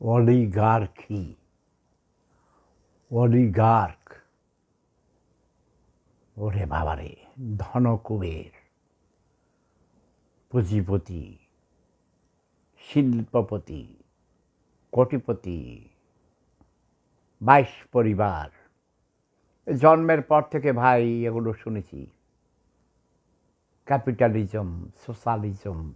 Oligarchy oligarch ওরে বাবারে, ধনকুবের পুঁজিপতি, শিল্পপতি, কোটিপতি, বাইশ পরিবার। জন্মের পর থেকে ভাই, এগুলো শুনেছি। ক্যাপিটালিজম, সোশ্যালিজম,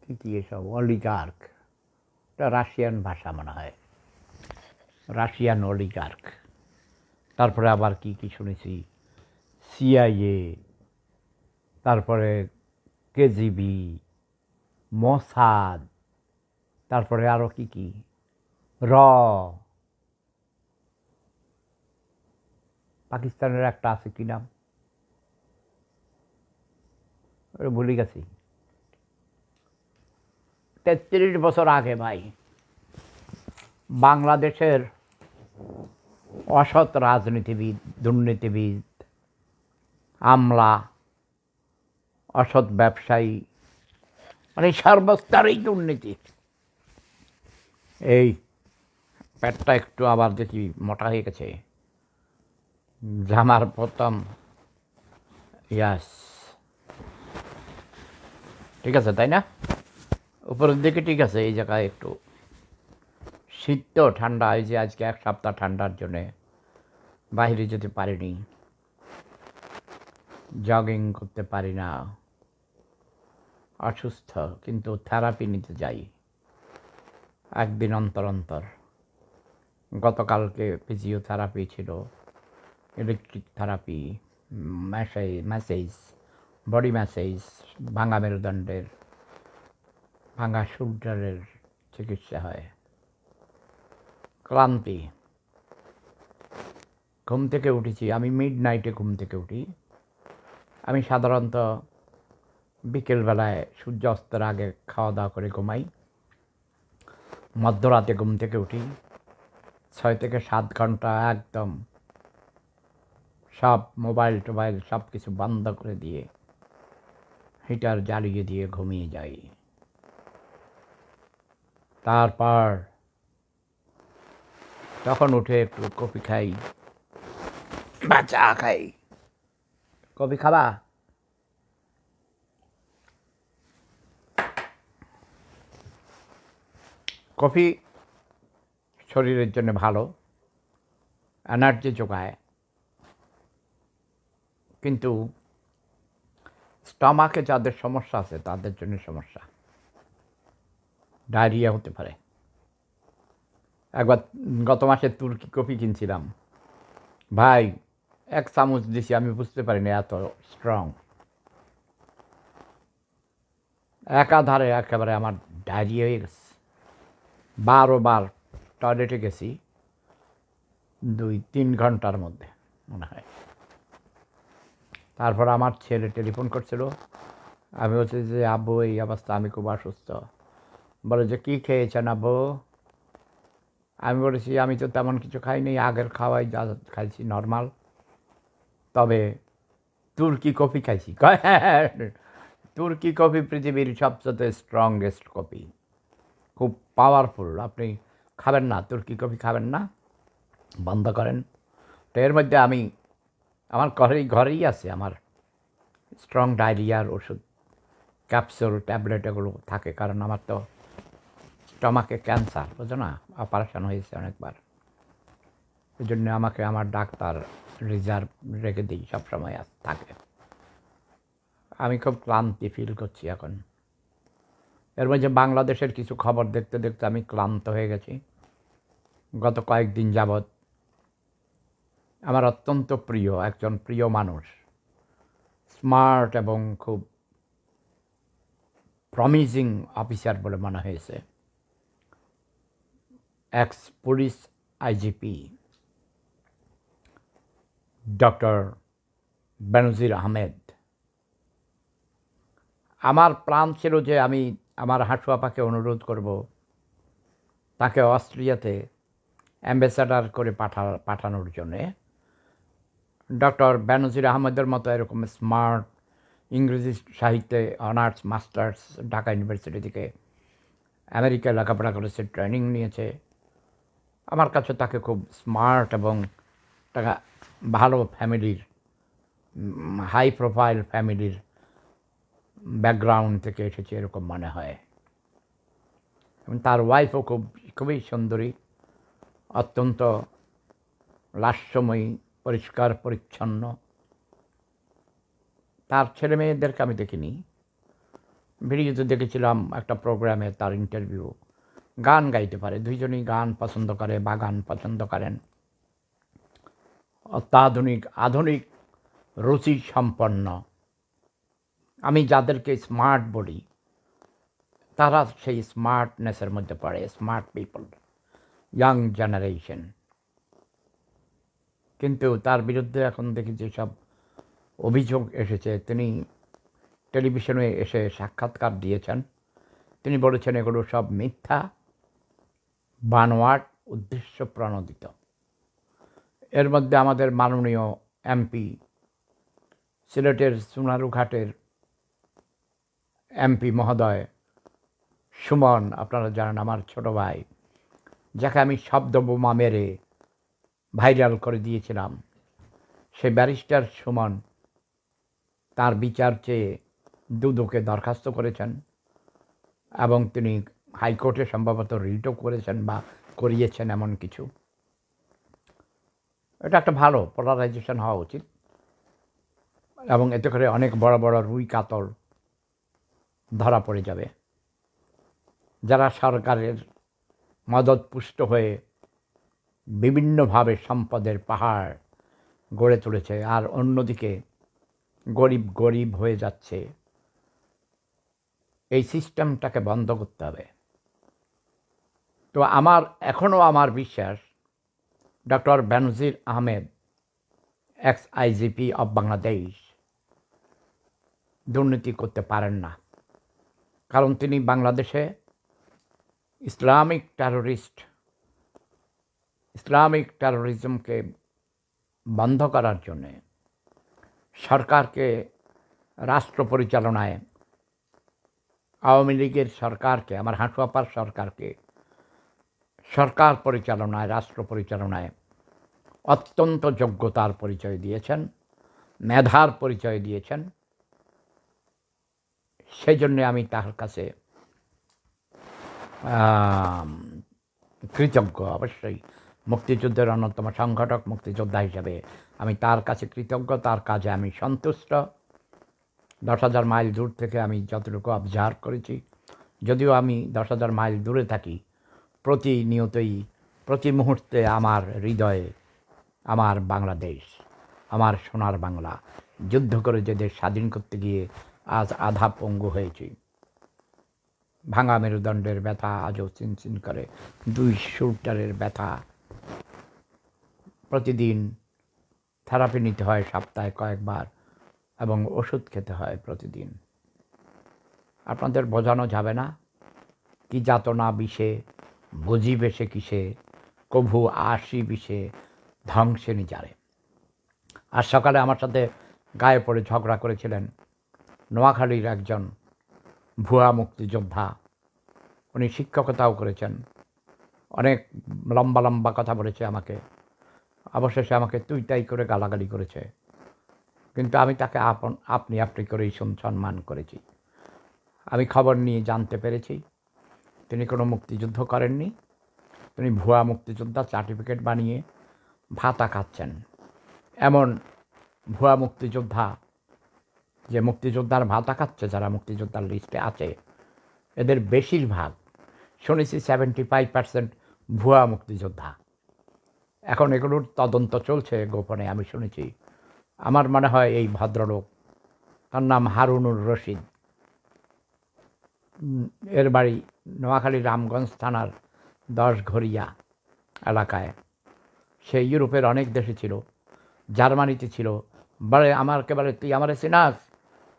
কী কী এসব অলিগার্ক এটা রাশিয়ান ভাষা মনে হয়। রাশিয়ান অলিগার্ক তারপরে আবার কি কি শুনেছি? সিআইএ তারপরে কেজিবি মসাদ তারপরে আরও কি কি? র। পাকিস্তানের একটা আছে কি নাম? ভুলে গেছি। তেত্রিশ বছর আগে ভাই, বাংলাদেশের অসৎ রাজনীতিবিদ, দুর্নীতিবিদ, আমলা, অসৎ ব্যবসায়ী মানে সর্বস্তরেই দুর্নীতি। এই পেটটা একটু আবার দেখি, মোটা হয়ে গেছে। জামার প্রথম, ইয়াস। ঠিক আছে, তাই না? উপরের দিকে ঠিক আছে, এই জায়গায় একটু শীত তো ঠান্ডা, এই যে আজকে এক সপ্তাহ ঠান্ডার জন্যে, বাইরে যেতে পারিনি জগিং করতে পারি না, অসুস্থ, কিন্তু থেরাপি নিতে যাই, একদিন অন্তর অন্তর। গতকালকে ফিজিওথেরাপি ছিল electric therapy massage massage body massage ভাঙা মেরুদণ্ডের ভাঙা শোল্ডারের চিকিৎসা হয়। ক্লান্তি। ঘুম থেকে উঠেছি। আমি মিড নাইটে ঘুম থেকে উঠি। আমি সাধারণত বিকেলবেলায় সূর্য অস্তের আগে খাওয়া দাওয়া করে ঘুমাই। মধ্যরাতে ঘুম থেকে উঠি। ছয় থেকে সাত ঘণ্টা একদম সব মোবাইল টোবাইল সব কিছু বন্ধ করে দিয়ে হিটার জ্বালিয়ে দিয়ে ঘুমিয়ে যাই। তারপর তখন উঠে একটু কফি খাই। বা চা খাই। কফি খাবা? কফি শরীরের জন্য ভালো এনার্জি যোগায়। কিন্তু স্টমাকে যাদের সমস্যা আছে তাদের জন্য সমস্যা। ডায়রিয়া হতে পারে। একবার গত মাসে তুর্কি কফি কিনছিলাম। ভাই, এক চামচ দিছি, আমি বুঝতে পারিনি এত স্ট্রং একাধারে একেবারে আমার ডায়রিয়া হয়ে গেছে। বারো বার টয়লেটে গেছি, দুই তিন ঘণ্টার মধ্যে, মনে হয়। তারপর আমার ছেলে টেলিফোন করছিল, আমি বলছি যে, আব্বু, এই অবস্থা, আমি খুব অসুস্থ। বলে যে কী খেয়েছেন আব্বু? আমি বলেছি আমি তো তেমন কিছু খাইনি আগের খাওয়াই যা খাইছি নর্মাল। তবে তুর্কি কফি খাইছি। "হ্যাঁ, তুর্কি কফি পৃথিবীর সবচেয়ে স্ট্রংগেস্ট কফি। খুব পাওয়ারফুল আপনি খাবেন না তুর্কি কফি খাবেন না। বন্ধ করেন। তো এর মধ্যে আমি আমার ঘরেই ঘরেই আছে আমার স্ট্রং ডায়রিয়ার ওষুধ। ক্যাপসুল ট্যাবলেট এগুলো থাকে কারণ আমার তো স্টমাকে ক্যান্সার, বুঝো না? অপারেশন হয়েছে অনেকবার। এই জন্য আমাকে আমার ডাক্তার রিজার্ভ রেখে দিই, সবসময় থাকে। আমি খুব ক্লান্তি ফিল করছি এখন। এর মধ্যে বাংলাদেশের কিছু খবর দেখতে দেখতে আমি ক্লান্ত হয়ে গেছি। গত কয়েকদিন যাবৎ আমার অত্যন্ত প্রিয় একজন প্রিয় মানুষ, স্মার্ট এবং খুব প্রমিজিং অফিসার বলে মনে হয়েছে। Ex police IGP doctor Benazir Ahmed আমার প্ল্যান ছিল যে আমি আমার হাঁটু আপাকে অনুরোধ করব, তাকে অস্ট্রিয়াতে অ্যাম্বাসাডার করে পাঠা, পাঠানোর জন্যে। ডক্টর বেনজির আহমেদের মতো এরকম স্মার্ট ইংরেজি সাহিত্যে, অনার্স, মাস্টার্স, ঢাকা ইউনিভার্সিটি থেকে আমেরিকায় লেখাপড়া করেছে, ট্রেনিং নিয়েছে। আমার কাছে তাকে খুব স্মার্ট এবং টাকা ভালো ফ্যামিলির হাই প্রোফাইল ফ্যামিলির ব্যাকগ্রাউন্ড থেকে এসেছে এরকম মনে হয়। এবং তার ওয়াইফও খুব, খুবই সুন্দরী, অত্যন্ত লাস্যময়ী, পরিষ্কার, পরিচ্ছন্ন। তার ছেলে মেয়েদেরকে আমি দেখিনি। ভিডিওতে দেখেছিলাম একটা প্রোগ্রামে তার ইন্টারভিউ গান গাইতে পারে। দুইজনই গান পছন্দ করে বা গান পছন্দ করেন। অত্যাধুনিক, আধুনিক রুচি সম্পন্ন আমি যাদেরকে স্মার্ট বলি, তারা সেই স্মার্টনেসের মধ্যে পড়ে স্মার্ট পিপল ইয়াং জেনারেশন কিন্তু তার বিরুদ্ধে এখন দেখি যে সব অভিযোগ এসেছে। তিনি টেলিভিশনে এসে সাক্ষাৎকার দিয়েছেন। তিনি বলেছেন, এগুলো সব মিথ্যা। বানোয়াট উদ্দেশ্য প্রণোদিত। এর মধ্যে আমাদের মাননীয় এমপি, সিলেটের সোনারুঘাটের এমপি মহোদয় সুমন, আপনারা জানেন আমার ছোট ভাই, যাকে আমি শব্দ বোমা মেরে ভাইরাল করে দিয়েছিলাম। সে ব্যারিস্টার সুমন তার বিচার চেয়ে দুদকে দরখাস্ত করেছেন এবং তিনি হাইকোর্টে সম্ভবত রিটও করেছেন বা করিয়েছেন এমন কিছু। এটা একটা ভালো পোলারাইজেশন হওয়া উচিত। এবং এতে করে অনেক বড় বড় রুই কাতল ধরা পড়ে যাবে। যারা সরকারের মদত পুষ্ট হয়ে বিভিন্নভাবে সম্পদের পাহাড় গড়ে তুলেছে আর অন্যদিকে গরিব গরিব হয়ে যাচ্ছে, এই সিস্টেমটাকে বন্ধ করতে হবে। তো আমার, এখনও আমার বিশ্বাস, doctor Benazir Ahmed, ex IGP of Bangladesh দুর্নীতি করতে পারেন না। কারণ তিনি বাংলাদেশে ইসলামিক টেরোরিস্ট ইসলামিক টেরোরিজমকে বন্ধ করার জন্যে সরকারকে রাষ্ট্র পরিচালনায় আওয়ামী লীগের সরকারকে, আমার হাঁটুয়াপার সরকারকে সরকার পরিচালনায়, রাষ্ট্র পরিচালনায় অত্যন্ত যোগ্যতার পরিচয় দিয়েছেন, মেধার পরিচয় দিয়েছেন। সেই জন্যে আমি তার কাছে কৃতজ্ঞ অবশ্যই। মুক্তিযুদ্ধের অন্যতম সংগঠক, মুক্তিযোদ্ধা হিসেবে আমি তার কাছে কৃতজ্ঞ, তার কাজে আমি সন্তুষ্ট। দশ হাজার মাইল দূর থেকে আমি যতটুকু অবজার্ভ করেছি, যদিও আমি দশ হাজার মাইল দূরে থাকি প্রতিনিয়তই, প্রতি মুহূর্তে আমার হৃদয়ে, আমার বাংলাদেশ, আমার সোনার বাংলা যুদ্ধ করে যে দেশ স্বাধীন করতে গিয়ে আজ আধা পঙ্গু হয়েছি। ভাঙা মেরুদণ্ডের ব্যথা আজও চিনচিন করে, দুই শুটারের ব্যথা। প্রতিদিন থেরাপি নিতে হয় সপ্তাহে কয়েকবার এবং ওষুধ খেতে হয় প্রতিদিন। আপনাদের বোঝানো যাবে না? কি যাতনা বিষে বুঝি বেশে কিসে, কভু আসি বিষে ধ্বংসে নিজারে আর সকালে আমার সাথে গায়ে পড়ে ঝগড়া করেছিলেন নোয়াখালীর একজন ভুয়া মুক্তিযোদ্ধা। উনি শিক্ষকতাও করেছেন। অনেক লম্বা লম্বা কথা বলেছে আমাকে। অবশেষে আমাকে তুই তাই করে গালাগালি করেছে। কিন্তু আমি তাকে আপন, আপনি আপনি করেই সম- সম্মান করেছি। আমি খবর নিয়ে জানতে পেরেছি। তিনি কোনো মুক্তিযুদ্ধ করেননি। তিনি ভুয়া মুক্তিযোদ্ধা সার্টিফিকেট বানিয়ে ভাতা খাচ্ছেন। এমন ভুয়া মুক্তিযোদ্ধা, যে মুক্তিযোদ্ধার ভাতা খাচ্ছে, যারা মুক্তিযোদ্ধার লিস্টে আছে, এদের বেশিরভাগ শুনেছি সেভেন্টি ফাইভ পার্সেন্ট ভুয়া মুক্তিযোদ্ধা। এখন এগুলোর তদন্ত চলছে গোপনে, আমি শুনেছি। আমার মনে হয় এই ভদ্রলোক, তার নাম হারুনুর রশিদ। এর বাড়ি নোয়াখালী রামগঞ্জ থানার দশ ঘরিয়া এলাকায়। সে ইউরোপের অনেক দেশে ছিল, জার্মানিতে ছিল। বলে আমাকে বলে, তুই আমার চিনাস?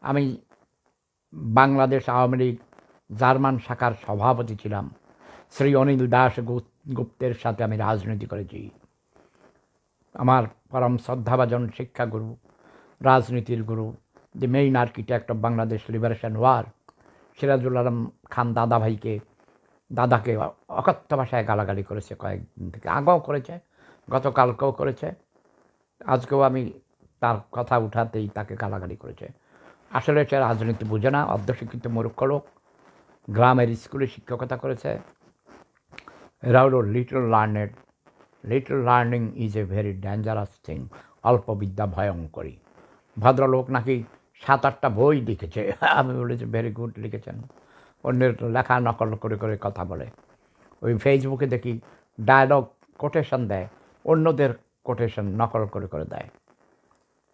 আমি বাংলাদেশ আওয়ামী লীগ জার্মান শাখার সভাপতি ছিলাম। শ্রী অনিল দাস গুপ্তের সাথে আমি রাজনীতি করেছি। আমার পরম শ্রদ্ধাভাজন শিক্ষাগুরু, রাজনীতির গুরু the main architect of Bangladesh liberation war Sirajul Alam Khan দাদাভাইকে দাদাকে অকথ্য ভাষায় গালাগালি করেছে কয়েকদিন থেকে। আগেও করেছে, গতকালকেও করেছে। আজকেও আমি তার কথা উঠাতেই তাকে গালাগালি করেছে। আসলে সে রাজনীতি বুঝে না, অর্ধশিক্ষিত মূর্খ লোক। গ্রামের স্কুলে শিক্ষকতা করেছে। এরা হলো little learned little learning is a very dangerous thing অল্প বিদ্যা ভয়ঙ্করী। ভদ্রলোক নাকি সাত আটটা বই লিখেছে। আমি বলেছি ভেরি গুড লিখেছেন। অন্যের লেখা নকল করে করে কথা বলে। ওই ফেসবুকে দেখি ডায়লগ কোটেশন দেয়, অন্যদের কোটেশন নকল করে করে দেয়,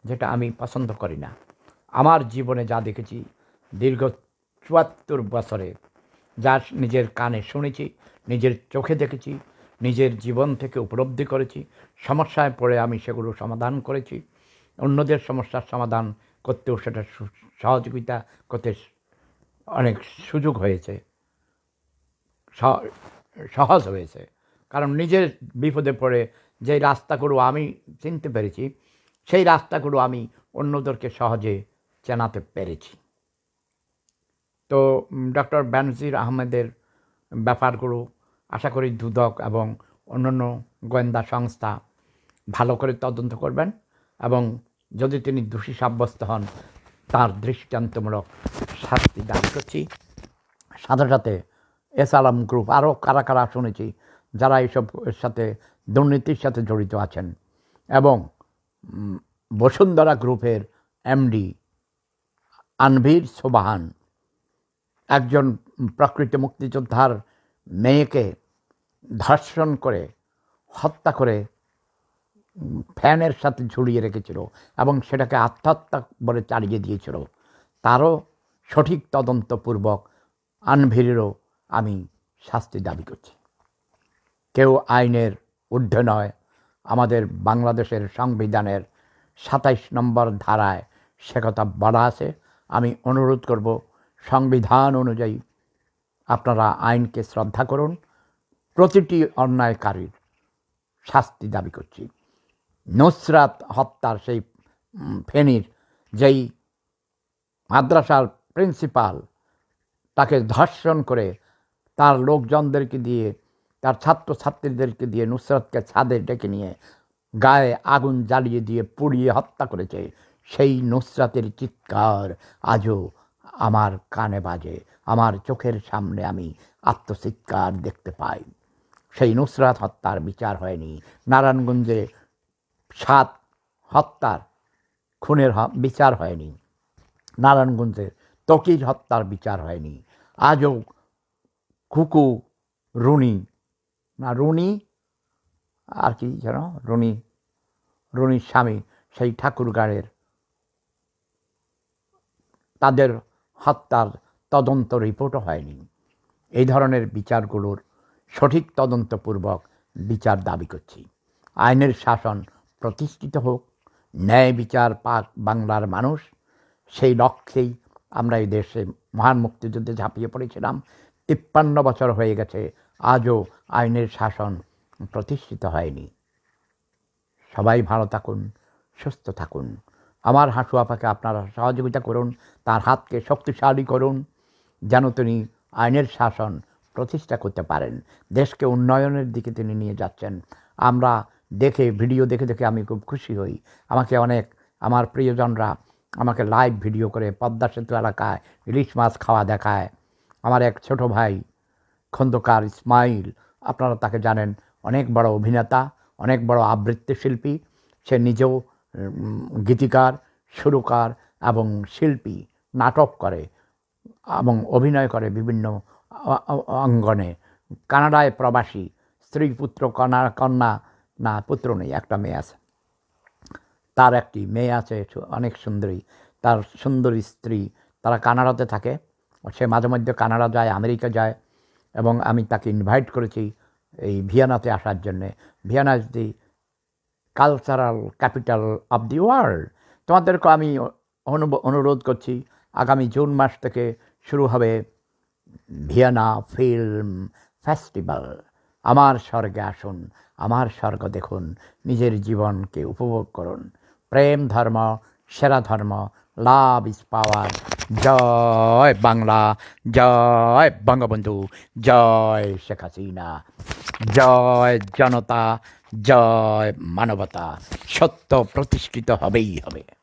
যেটা আমি পছন্দ করি না। আমার জীবনে যা দেখেছি দীর্ঘ চুয়াত্তর বছরে, যা নিজের কানে শুনেছি, নিজের চোখে দেখেছি, নিজের জীবন থেকে উপলব্ধি করেছি, সমস্যায় পড়ে আমি সেগুলো সমাধান করেছি, অন্যদের সমস্যার সমাধান করতেও সেটা সহযোগিতা করতে অনেক সুযোগ হয়েছে। সহজ হয়েছে। কারণ নিজের বিপদে পড়ে যে রাস্তাগুলো আমি চিনতে পেরেছি, সেই রাস্তাগুলো আমি অন্যদেরকে সহজে চেনাতে পেরেছি। তো ডক্টর বেনজির আহমেদের ব্যাপারগুলো আশা করি দুদক এবং অন্যান্য গোয়েন্দা সংস্থা ভালো করে তদন্ত করবেন এবং যদি তিনি দোষী সাব্যস্ত হন, তার দৃষ্টান্তমূলক শাস্তি দাবি করছি। সাথে সাথে এস আলম গ্রুপ আরও কারা কারা শুনেছি, যারা এইসব সাথে, দুর্নীতির সাথে জড়িত আছেন। এবং বসুন্ধরা গ্রুপের এমডি আনভীর সোবাহান, একজন প্রকৃত মুক্তিযোদ্ধার মেয়েকে ধর্ষণ করে, হত্যা করে ফ্যানের সাথে ঝুলিয়ে রেখেছিল এবং সেটাকে আত্মহত্যা বলে চালিয়ে দিয়েছিল। তারও সঠিক তদন্তপূর্বক আনভিরেরও আমি শাস্তি দাবি করছি। কেউ আইনের ঊর্ধ্বে নয়, আমাদের বাংলাদেশের সংবিধানের সাতাইশ নম্বর ধারায় সে কথা বলা আছে। আমি অনুরোধ করব, সংবিধান অনুযায়ী আপনারা আইনকে শ্রদ্ধা করুন। প্রতিটি অন্যায়কারীর শাস্তি দাবি করছি। নুসরাত হত্যার সেই ফেনীর যেই মাদ্রাসার প্রিন্সিপাল, তাকে ধর্ষণ করে তার লোকজনদেরকে দিয়ে, তার ছাত্রছাত্রীদেরকে দিয়ে নুসরাতকে ছাদে ডেকে নিয়ে গায়ে আগুন জ্বালিয়ে দিয়ে পুড়িয়ে হত্যা করেছে। সেই নুসরাতের চিৎকার আজও আমার কানে বাজে। আমার চোখের সামনে আমি আত্মচিৎকার দেখতে পাই। সেই নুসরাত হত্যার বিচার হয়নি। নারায়ণগঞ্জে সাত হত্যার খুনের বিচার হয়নি। নারায়ণগঞ্জে তকির হত্যার বিচার হয়নি। আজও খুকু, রুনি, না, রুনি, আর কি যেন, রুনি, রুনির স্বামী সেই ঠাকুরগাঁড়ের তাদের হত্যার তদন্ত রিপোর্টও হয়নি। এই ধরনের বিচারগুলোর সঠিক তদন্তপূর্বক বিচার দাবি করছি। আইনের শাসন প্রতিষ্ঠিত হোক, ন্যায় বিচার পাক বাংলার মানুষ, সেই লক্ষ্যেই আমরা এই দেশে মহান মুক্তিযুদ্ধে ঝাঁপিয়ে পড়েছিলাম। তিপ্পান্ন বছর হয়ে গেছে, আজও আইনের শাসন প্রতিষ্ঠিত হয়নি। সবাই ভালো থাকুন, সুস্থ থাকুন। আমার হাঁটু আপাকে আপনারা সহযোগিতা করুন, তার হাতকে শক্তিশালী করুন, যেন তিনি আইনের শাসন প্রতিষ্ঠা করতে পারেন। দেশকে উন্নয়নের দিকে তিনি নিয়ে যাচ্ছেন। আমরা দেখে, ভিডিও দেখে দেখে আমি খুব খুশি হই। আমাকে অনেক, আমার প্রিয়জনরা আমাকে লাইভ ভিডিও করে পদ্মা সেতু এলাকায় ইলিশ মাছ খাওয়া দেখায়। আমার এক ছোট ভাই খন্দকার ইসমাইল আপনারা তাকে জানেন, অনেক বড় অভিনেতা, অনেক বড় আবৃত্তি শিল্পী। সে নিজেও গীতিকার, সুরকার এবং শিল্পী, নাটক করে এবং অভিনয় করে বিভিন্ন অঙ্গনে। কানাডায় প্রবাসী, স্ত্রী পুত্র কন্যা কন্যা না, পুত্র নেই, একটা মেয়ে আছে। তার একটি মেয়ে আছে অনেক সুন্দরী। তার সুন্দরী স্ত্রী, তারা কানাডাতে থাকে। সে মাঝে মধ্যে কানাডা যায়, আমেরিকা যায় এবং আমি তাকে ইনভাইট করেছি এই ভিয়েনাতে আসার জন্যে। Vienna is the cultural capital of the world তোমাদেরকে আমি অনুরোধ করছি, আগামী জুন মাস থেকে শুরু হবে ভিয়েনা ফিল্ম ফেস্টিভ্যাল। আমার স্বর্গে আসুন, আমার স্বর্গ দেখুন, নিজের জীবনকে উপভোগ করুন। প্রেম ধর্ম, সেরা ধর্ম, লাভ ইস পাওয়ার। জয় বাংলা, জয় বঙ্গবন্ধু, জয় শেখ হাসিনা, জয় জনতা, জয় মানবতা। সত্য প্রতিষ্ঠিত হবেই হবে।